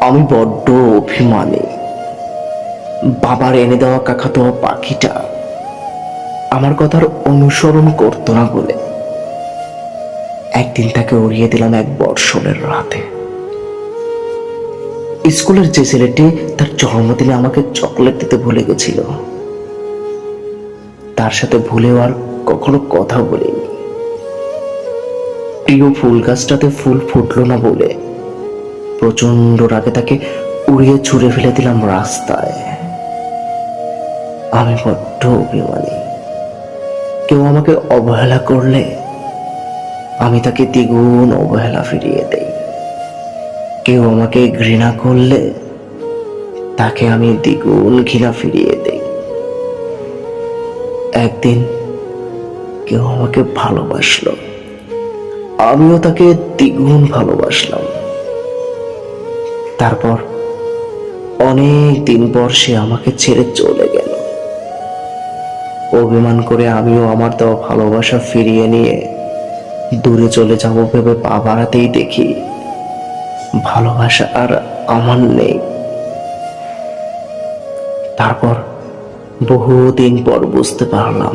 আমি বড্ড অভিমানী। বাবার এনে দেওয়া কাকাতোয়া পাখিটা আমার কথার অনুসরণ করতো না বলে একদিন তাকে উড়িয়ে দিলাম এক বর্ষণের রাতে। স্কুলের যে ছেলেটি তার জন্মদিনে আমাকে চকলেট দিতে ভুলে গেছিল। তার সাথে ভুলেও আর কখনো কথা বলিনি। প্রিয় ফুল গাছটাতে ফুল ফুটলো না বলে প্রচণ্ড রাগে তাকে উড়িয়ে ছুঁড়ে ফেলে দিলাম রাস্তায়। আমি বড্ড অভিমানী। কেউ আমাকে অবহেলা করলে আমি তাকে দ্বিগুণ অবহেলা ফিরিয়ে দেই। কেউ আমাকে ঘৃণা করলে তাকে আমি দ্বিগুণ ঘৃণা ফিরিয়ে দেই। একদিন কেউ আমাকে ভালোবাসলো। আমিও তাকে দ্বিগুণ ভালোবাসলাম। তারপর অনেক দিন পর সে আমাকে ছেড়ে চলে গেল। অভিমান করে আমিও আমার দেওয়া ভালোবাসা ফিরিয়ে নিয়ে দূরে চলে যাব ভেবে পা বাড়াতেই দেখি ভালোবাসা আর আমার নেই। তারপর বহুদিন পর বুঝতে পারলাম,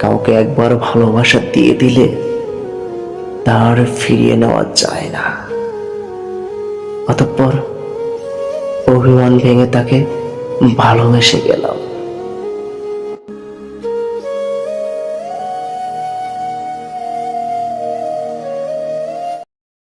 কাউকে একবার ভালোবাসা দিয়ে দিলে তার ফিরিয়ে নেওয়া যায় না। অতঃপর অভিমান ভেঙে তাকে ভালোবেসে গেলাম।